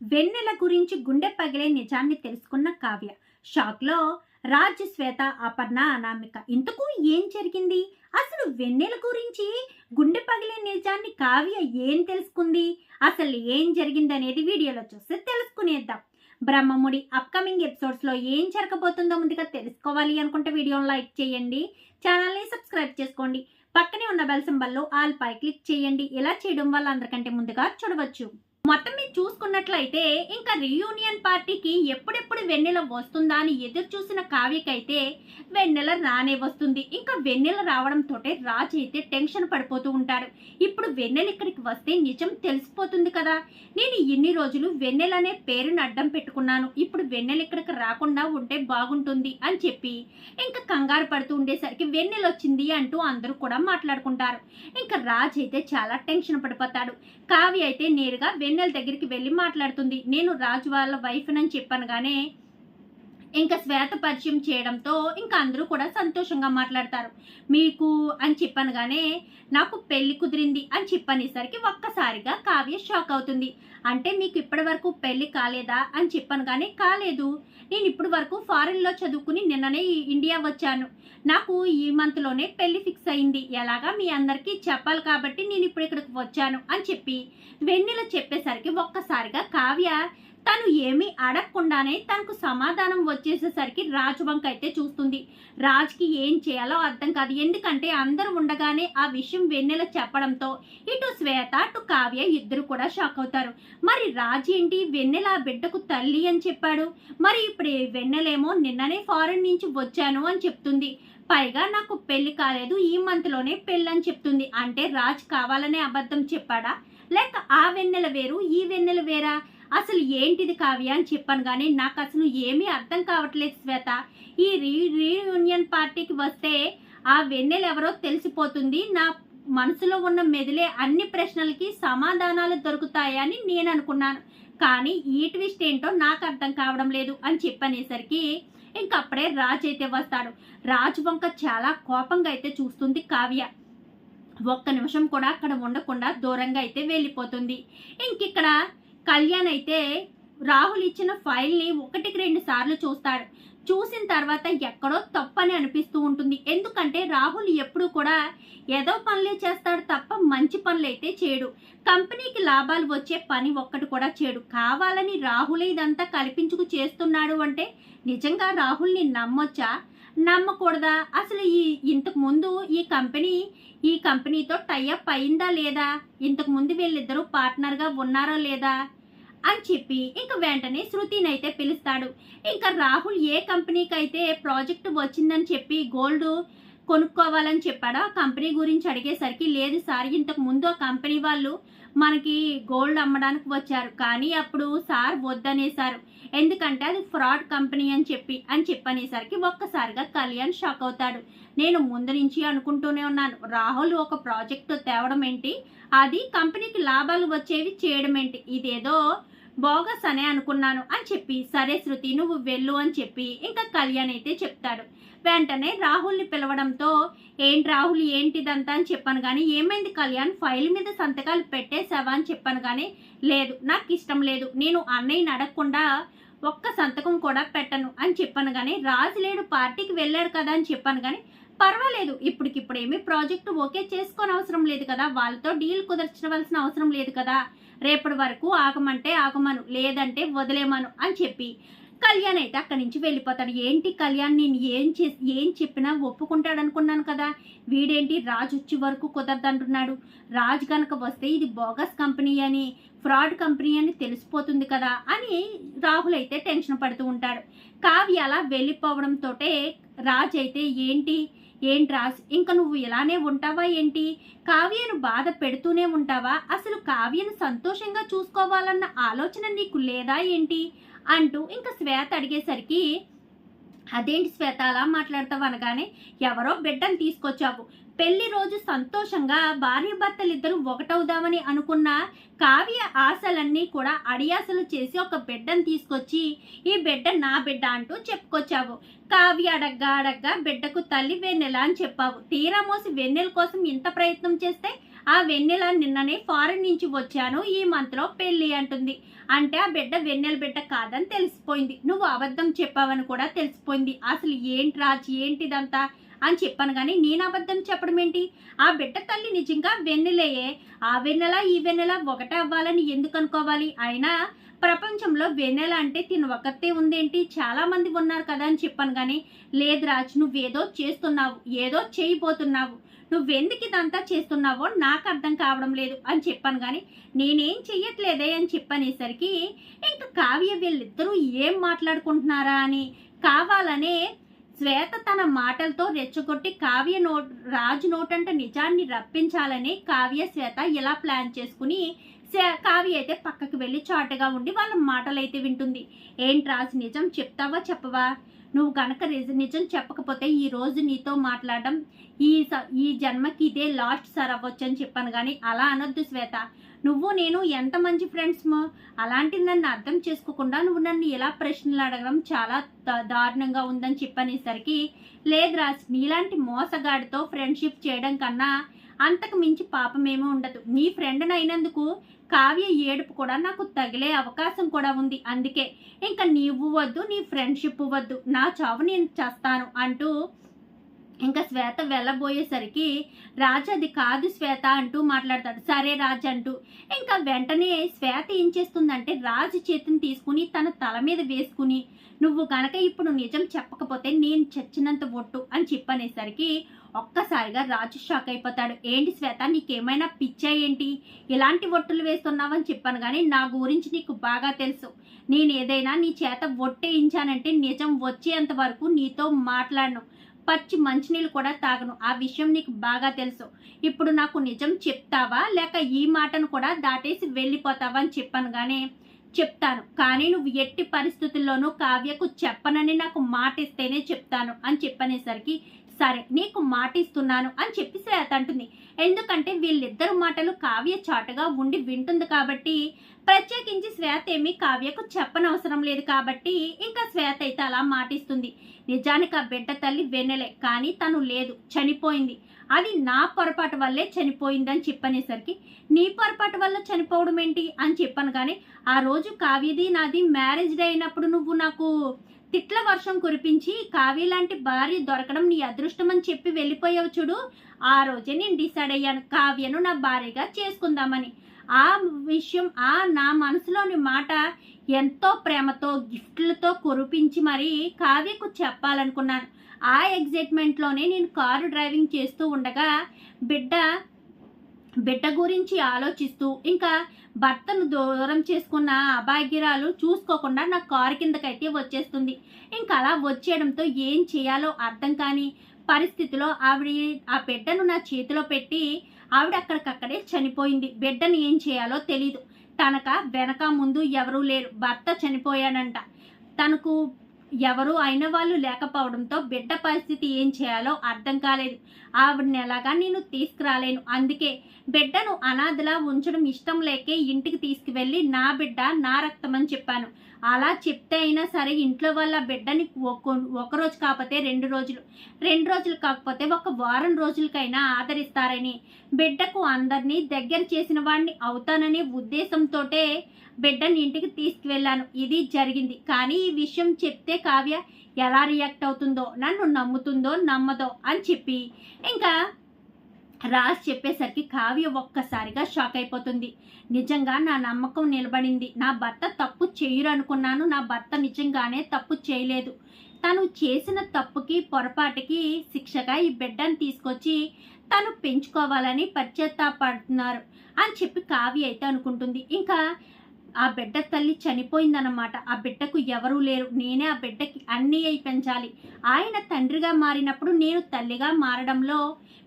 వెన్నెల గురించి గుండె పగిలే నిజాన్ని తెలుసుకున్న కావ్య. షాక్లో రాజ్ శ్వేత అపర్ణ అనామిక ఇంతకు ఏం జరిగింది? అసలు వెన్నెల గురించి గుండె పగిలే నిజాన్ని కావ్య ఏం తెలుసుకుంది? అసలు ఏం జరిగింది అనేది వీడియోలో చూస్తే తెలుసుకునేద్దాం. బ్రహ్మముడి అప్కమింగ్ ఎపిసోడ్స్లో ఏం జరగబోతుందో ముందుగా తెలుసుకోవాలి అనుకుంటే వీడియోని లైక్ చేయండి ఛానల్ని సబ్స్క్రైబ్ చేసుకోండి. పక్కనే ఉన్న బెల్ సింబల్లో ఆల్ పై క్లిక్ చేయండి. ఇలా చేయడం వల్ల అందరికంటే ముందుగా చూడవచ్చు. మొత్తం మీరు చూసుకున్నట్లయితే ఇంకా రీయూనియన్ పార్టీకి ఎప్పుడెప్పుడు వెన్నెల వస్తుందా అని ఎదురు చూసిన కావ్యకైతే వెన్నెల రానే వస్తుంది. ఇంకా వెన్నెల రావడంతో రాజు అయితే టెన్షన్ పడిపోతూ ఉంటాడు. ఇప్పుడు వెన్నెల ఇక్కడికి వస్తే నిజం తెలిసిపోతుంది కదా. నేను ఇన్ని రోజులు వెన్నెల అనే పేరుని అడ్డం పెట్టుకున్నాను. ఇప్పుడు వెన్నెల ఇక్కడికి రాకుండా ఉంటే బాగుంటుంది అని చెప్పి ఇంకా కంగారు పడుతూ ఉండేసరికి వెన్నెల వచ్చింది అంటూ అందరూ కూడా మాట్లాడుకుంటారు. ఇంకా రాజ్ అయితే చాలా టెన్షన్ పడిపోతాడు. కావ్య అయితే నేరుగా వెన్నెల దగ్గరికి వెళ్ళి మాట్లాడుతుంది. నేను రాజు వాళ్ళ వైఫ్ అని చెప్పాను గానే ఇంకా శ్వేత పరిచయం చేయడంతో ఇంకా అందరూ కూడా సంతోషంగా మాట్లాడతారు. మీకు అని చెప్పనగానే నాకు పెళ్ళి కుదిరింది అని చెప్పనేసరికి ఒక్కసారిగా కావ్య షాక్ అవుతుంది. అంటే మీకు ఇప్పటి వరకు పెళ్ళి కాలేదా? అని చెప్పాను కానీ కాలేదు. నేను ఇప్పటి వరకు ఫారెన్లో చదువుకుని నిన్ననే ఇండియా వచ్చాను. నాకు ఈ మంత్లోనే పెళ్ళి ఫిక్స్ అయింది. ఎలాగా మీ అందరికీ చెప్పాలి కాబట్టి నేను ఇప్పుడు ఇక్కడికి వచ్చాను అని చెప్పి వెన్నెల చెప్పేసరికి ఒక్కసారిగా కావ్య తను ఏమీ అడగకుండానే తనకు సమాధానం వచ్చేసేసరికి రాజు వంక అయితే చూస్తుంది. రాజ్కి ఏం చేయాలో అర్థం కాదు. ఎందుకంటే అందరూ ఉండగానే ఆ విషయం వెన్నెల చెప్పడంతో ఇటు శ్వేత అటు కావ్య ఇద్దరు కూడా షాక్ అవుతారు. మరి రాజ్ ఏంటి? వెన్నెల ఆ బిడ్డకు తల్లి అని చెప్పాడు. మరి ఇప్పుడు వెన్నెలేమో నిన్ననే ఫారెన్ నుంచి వచ్చాను అని చెప్తుంది. పైగా నాకు పెళ్ళి కాలేదు. ఈ మంత్లోనే పెళ్ళి అని చెప్తుంది. అంటే రాజ్ కావాలనే అబద్ధం చెప్పాడా? లేక ఆ వెన్నెల వేరు ఈ వెన్నెల వేరా? అసలు ఏంటిది కావ్య అని చెప్పాను కానీ నాకు అసలు ఏమీ అర్థం కావట్లేదు శ్వేత. ఈ రీ రీయూనియన్ పార్టీకి వస్తే ఆ వెన్నెల ఎవరో తెలిసిపోతుంది. నా మనసులో ఉన్న మెదిలే అన్ని ప్రశ్నలకి సమాధానాలు దొరుకుతాయని నేను అనుకున్నాను. కానీ ఈ ట్విస్ట్ ఏంటో నాకు అర్థం కావడం లేదు అని చెప్పనేసరికి ఇంకప్పుడే రాజ్ అయితే వస్తాడు. రాజు వంక చాలా కోపంగా అయితే చూస్తుంది కావ్య. ఒక్క నిమిషం కూడా అక్కడ ఉండకుండా దూరంగా అయితే వెళ్ళిపోతుంది. ఇంకిక్కడ కళ్యాణ్ అయితే రాహుల్ ఇచ్చిన ఫైల్ని ఒకటికి రెండు సార్లు చూస్తాడు. చూసిన తర్వాత ఎక్కడో తప్పని అనిపిస్తూ ఉంటుంది. ఎందుకంటే రాహుల్ ఎప్పుడు కూడా ఏదో పనులే చేస్తాడు తప్ప మంచి పనులు అయితే చేయడు. కంపెనీకి లాభాలు వచ్చే పని ఒక్కటి కూడా చేయడు. కావాలని రాహుల్ ఇదంతా కల్పించుకు చేస్తున్నాడు అంటే నిజంగా రాహుల్ని నమ్మొచ్చా? నమ్మకూడదా? అసలు ఈ ఇంతకు ముందు ఈ కంపెనీ ఈ కంపెనీతో టైఅప్ అయిందా లేదా? ఇంతకు ముందు వీళ్ళిద్దరూ పార్ట్నర్గా ఉన్నారా లేదా? అని చెప్పి ఇంక వెంటనే శృతిని అయితే పిలుస్తాడు. ఇంకా రాహుల్ ఏ కంపెనీకి అయితే ప్రాజెక్ట్ వచ్చిందని చెప్పి గోల్డ్ కొనుక్కోవాలని చెప్పాడో ఆ కంపెనీ గురించి అడిగేసరికి లేదు సార్ ఇంతకు ముందు ఆ కంపెనీ వాళ్ళు మనకి గోల్డ్ అమ్మడానికి వచ్చారు. కానీ అప్పుడు సార్ వద్దనేసారు ఎందుకంటే అది ఫ్రాడ్ కంపెనీ అని చెప్పి అని చెప్పనేసరికి ఒక్కసారిగా కళ్యాణ్ షాక్ అవుతాడు. నేను ముందు నుంచి అనుకుంటూనే ఉన్నాను. రాహుల్ ఒక ప్రాజెక్టు తేవడం ఏంటి? అది కంపెనీకి లాభాలు వచ్చేవి చేయడం ఏంటి? ఇదేదో బోగస్ అనే అనుకున్నాను అని చెప్పి సరే శృతి నువ్వు వెళ్ళు అని చెప్పి ఇంకా కళ్యాణ్ అయితే చెప్తాడు. వెంటనే రాహుల్ని పిలవడంతో ఏంటి రాహుల్ ఏంటిదంతా? అని చెప్పాను కానీ ఏమైంది కళ్యాణ్? ఫైల్ మీద సంతకాలు పెట్టేశావా? అని చెప్పాను కానీ లేదు నాకు ఇష్టం లేదు. నేను అన్నయ్యని అడగకుండా ఒక్క సంతకం కూడా పెట్టను. అని చెప్పాను కానీ రాజులేడు పార్టీకి వెళ్ళాడు కదా? అని చెప్పాను కానీ పర్వాలేదు. ఇప్పటికిప్పుడు ఏమి ప్రాజెక్టు ఓకే చేసుకోని అవసరం లేదు కదా. వాళ్ళతో డీల్ కుదర్చవలసిన అవసరం లేదు కదా. రేపటి వరకు ఆగమంటే ఆగమను లేదంటే వదిలేమను అని చెప్పి కళ్యాణ్ అయితే అక్కడి నుంచి వెళ్ళిపోతాడు. ఏంటి కళ్యాణ్ నేను ఏం చే ఏం చెప్పినా ఒప్పుకుంటాడు అనుకున్నాను కదా. వీడేంటి రాజు వచ్చే వరకు కుదరదంటున్నాడు. రాజు కనుక వస్తే ఇది బోగస్ కంపెనీ అని ఫ్రాడ్ కంపెనీ అని తెలిసిపోతుంది కదా అని రాహుల్ అయితే టెన్షన్ పడుతూ ఉంటాడు. కావ్య అలా వెళ్ళిపోవడంతో రాజ్ అయితే ఏంటి ఏంటి రాజ్ ఇంకా నువ్వు ఇలానే ఉంటావా ఏంటి? కావ్యను బాధ పెడుతూనే ఉంటావా? అసలు కావ్యను సంతోషంగా చూసుకోవాలన్న ఆలోచన నీకు లేదా ఏంటి? అంటూ ఇంకా శ్వేత అడిగేసరికి అదేంటి శ్వేత అలా మాట్లాడతావు అనగానే ఎవరో బిడ్డను తీసుకొచ్చావు. పెళ్ళి రోజు సంతోషంగా భార్య భర్తలు ఒకటవుదామని అనుకున్న కావ్య ఆశలన్నీ కూడా అడియాసలు చేసి ఒక బిడ్డను తీసుకొచ్చి ఈ బిడ్డ నా బిడ్డ అంటూ చెప్పుకొచ్చావు. కావ్య అడగ్గా అడగ్గా బిడ్డకు తల్లి వెన్నెల అని చెప్పావు. తీరా మోసి వెన్నెల కోసం ఇంత ప్రయత్నం చేస్తే ఆ వెన్నెల నిన్ననే ఫారెన్ నుంచి వచ్చాను ఈ మంత్లో పెళ్ళి అంటుంది. అంటే ఆ బిడ్డ వెన్నెల బిడ్డ కాదని తెలిసిపోయింది. నువ్వు అబద్ధం చెప్పావని కూడా తెలిసిపోయింది. అసలు ఏంటి రాజ్ ఏంటిదంతా అని చెప్పాను కానీ నేను అబద్ధం చెప్పడం ఏంటి? ఆ బిడ్డ తల్లి నిజంగా వెన్నెలయే. ఆ వెన్నెల ఈ వెన్నెల ఒకటే అవ్వాలని ఎందుకు అనుకోవాలి? అయినా ప్రపంచంలో వెన్నెల అంటే తిన ఒక్కతే ఉందేంటి? చాలా మంది ఉన్నారు కదా అని చెప్పాను కానీ లేదు రాజ్ నువ్వేదో చేస్తున్నావు ఏదో చేయబోతున్నావు. నువ్వెందుకు ఇదంతా చేస్తున్నావో నాకు అర్థం కావడం లేదు అని చెప్పాను కానీ నేనేం చెయ్యట్లేదే అని చెప్పనేసరికి ఇంకా కావ్య వీళ్ళిద్దరూ ఏం మాట్లాడుకుంటున్నారా అని కావాలనే శ్వేత తన మాటలతో రెచ్చగొట్టి కావ్య నోట్ రాజు నోటంట నిజాన్ని రప్పించాలని కావ్య శ్వేత ఇలా ప్లాన్ చేసుకుని కావ్య అయితే పక్కకు వెళ్ళి చాటుగా ఉండి వాళ్ళ మాటలు అయితే వింటుంది. ఏంటి రాజు నిజం? చెప్తావా? చెప్పవా? నువ్వు గనక నిజం చెప్పకపోతే ఈ రోజు నీతో మాట్లాడడం ఈ స- ఈ జన్మకి ఇదే లాస్ట్ సార్ అవ్వచ్చు అని చెప్పాను కానీ అలా అనొద్దు శ్వేత. నువ్వు నేను ఎంత మంచి ఫ్రెండ్స్ అలాంటి నన్ను అర్థం చేసుకోకుండా నువ్వు నన్ను ఎలా ప్రశ్నలు అడగడం చాలా దారుణంగా ఉందని చెప్పనేసరికి లేదు రాజ్ నీలాంటి మోసగాడితో ఫ్రెండ్షిప్ చేయడం కన్నా అంతకు మించి పాపమేమీ ఉండదు. నీ ఫ్రెండ్ అయినందుకు కావ్య ఏడుపు కూడా నాకు తగిలే అవకాశం కూడా ఉంది. అందుకే ఇంకా నీవు వద్దు నీ ఫ్రెండ్షిప్ వద్దు నా చావు నేను చేస్తాను అంటూ ఇంకా శ్వేత వెళ్ళబోయేసరికి రాజు అది కాదు శ్వేత అంటూ మాట్లాడతాడు. సరే రాజు అంటూ ఇంకా వెంటనే శ్వేత ఏం చేస్తుందంటే రాజు చేతిని తీసుకుని తన తల మీద వేసుకుని నువ్వు కనుక ఇప్పుడు నిజం చెప్పకపోతే నేను చచ్చినంత ఒట్టు అని చెప్పనేసరికి ఒక్కసారిగా రాజు షాక్ అయిపోతాడు. ఏంటి శ్వేత నీకేమైనా పిచ్చా ఏంటి? ఇలాంటి ఒట్టులు వేస్తున్నావని చెప్పాను కానీ నా గురించి నీకు బాగా తెలుసు. నేను ఏదైనా నీ చేత ఒట్టేయించానంటే నిజం వచ్చేంత వరకు నీతో మాట్లాడను. పచ్చి మంచినీళ్ళు కూడా తాగను. ఆ విషయం నీకు బాగా తెలుసు. ఇప్పుడు నాకు నిజం చెప్తావా? లేక ఈ మాటను కూడా దాటేసి వెళ్ళిపోతావా అని చెప్పాను కానీ చెప్తాను. కానీ నువ్వు ఎట్టి పరిస్థితుల్లోనూ కావ్యకు చెప్పనని నాకు మాట ఇస్తేనే చెప్తాను అని చెప్పనేసరికి సరే నీకు మాట ఇస్తున్నాను అని చెప్పి శ్వేత అంటుంది. ఎందుకంటే వీళ్ళిద్దరు మాటలు కావ్య చాటుగా ఉండి వింటుంది కాబట్టి ప్రత్యేకించి శ్వేత ఏమీ కావ్యకు చెప్పనవసరం లేదు కాబట్టి ఇంకా శ్వేత అయితే అలా మాటిస్తుంది. నిజానికి ఆ బిడ్డ తల్లి వెన్నెలే కానీ తను లేదు చనిపోయింది. అది నా పొరపాటు వల్లే చనిపోయిందని చెప్పనేసరికి నీ పొరపాటు వల్ల చనిపోవడం ఏంటి అని చెప్పాను కానీ ఆ రోజు కావ్యది నాది మ్యారేజ్ డే అయినప్పుడు నువ్వు నాకు తిట్ల వర్షం కురిపించి కావ్య లాంటి భార్య దొరకడం నీ అదృష్టం అని చెప్పి వెళ్ళిపోయావు చూడు. ఆ రోజే నేను డిసైడ్ అయ్యాను. కావ్యను నా భార్యగా చేసుకుందామని. ఆ విషయం ఆ నా మనసులోని మాట ఎంతో ప్రేమతో గిఫ్ట్లతో కురిపించి మరి కావ్యకు చెప్పాలనుకున్నాను. ఆ ఎగ్జైట్మెంట్లోనే నేను కారు డ్రైవింగ్ చేస్తూ ఉండగా బిడ్డ బిడ్డ గురించి ఆలోచిస్తూ ఇంకా భర్తను దూరం చేసుకున్న అభాగ్యరాలు చూసుకోకుండా నా కారు కిందకైతే వచ్చేస్తుంది. ఇంకా అలా వచ్చేయడంతో ఏం చేయాలో అర్థం కాని పరిస్థితిలో ఆవిడ ఆ బిడ్డను నా చేతిలో పెట్టి ఆవిడ అక్కడికక్కడే చనిపోయింది. బిడ్డను ఏం చేయాలో తెలీదు. తనక వెనక ముందు ఎవరూ లేరు. భర్త చనిపోయాడంట. తనకు ఎవరు అయిన వాళ్ళు లేకపోవడంతో బిడ్డ పరిస్థితి ఏం చేయాలో అర్థం కాలేదు. ఆవిడని ఎలాగా నేను తీసుకురాలేను. అందుకే బిడ్డను అనాథలా ఉంచడం ఇష్టం లేకే ఇంటికి తీసుకువెళ్ళి నా బిడ్డ నా రక్తం అని చెప్పాను. అలా చెప్తే అయినా సరే ఇంట్లో వాళ్ళ బిడ్డని ఒక ఒక రోజు కాకపోతే రెండు రోజులు రెండు రోజులు కాకపోతే ఒక వారం రోజులకైనా ఆదరిస్తారని బిడ్డకు అందరినీ దగ్గర చేసిన వాడిని అవుతాననే ఉద్దేశంతోటే బిడ్డని ఇంటికి తీసుకువెళ్ళాను. ఇది జరిగింది. కానీ ఈ విషయం చెప్తే కావ్య ఎలా రియాక్ట్ అవుతుందో నన్ను నమ్ముతుందో నమ్మదో అని చెప్పి ఇంకా రాజ్ చెప్పేసరికి కావ్య ఒక్కసారిగా షాక్ అయిపోతుంది. నిజంగా నా నమ్మకం నిలబడింది. నా భర్త తప్పు చేయరు అనుకున్నాను నా భర్త నిజంగానే తప్పు చేయలేదు. తను చేసిన తప్పుకి పొరపాటుకి శిక్షగా ఈ బిడ్డను తీసుకొచ్చి తను పెంచుకోవాలని పశ్చాత్తాపడుతున్నారు అని చెప్పి కావ్య అయితే అనుకుంటుంది. ఇంకా ఆ బిడ్డ తల్లి చనిపోయిందన్నమాట. ఆ బిడ్డకు ఎవరూ లేరు. నేనే ఆ బిడ్డకి అన్నీ అయి పెంచాలి. ఆయన తండ్రిగా మారినప్పుడు నేను తల్లిగా మారడంలో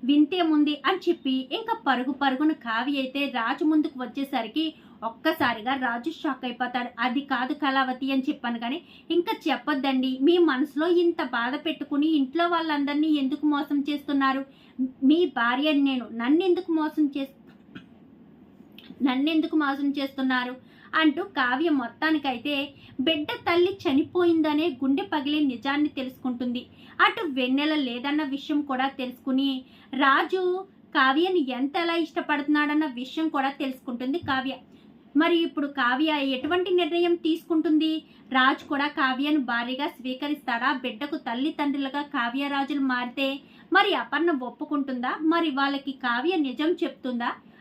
వింతేముంది అని చెప్పి ఇంకా పరుగు పరుగున కావి అయితే రాజు ముందుకు వచ్చేసరికి ఒక్కసారిగా రాజు షాక్ అయిపోతాడు. అది కాదు కళావతి అని చెప్పాను కానీ ఇంకా చెప్పొద్దండి. మీ మనసులో ఇంత బాధ పెట్టుకుని ఇంట్లో వాళ్ళందరినీ ఎందుకు మోసం చేస్తున్నారు? మీ భార్య నేను నన్ను ఎందుకు మోసం చేస్తు నన్నెందుకు మోసం చేస్తున్నారు? అంటూ కావ్య మొత్తానికైతే బిడ్డ తల్లి చనిపోయిందనే గుండె పగిలే నిజాన్ని తెలుసుకుంటుంది. అటు వెన్నెల లేదన్న విషయం కూడా తెలుసుకుని రాజు కావ్యని ఎంత ఎలా ఇష్టపడుతున్నాడన్న విషయం కూడా తెలుసుకుంటుంది కావ్య. మరి ఇప్పుడు కావ్య ఎటువంటి నిర్ణయం తీసుకుంటుంది? రాజు కూడా కావ్యను భారీగా స్వీకరిస్తాడా? బిడ్డకు తల్లి తండ్రులుగా కావ్యరాజులు మారితే మరి అపర్ణ ఒప్పుకుంటుందా? మరి వాళ్ళకి కావ్య నిజం చెప్తుందా?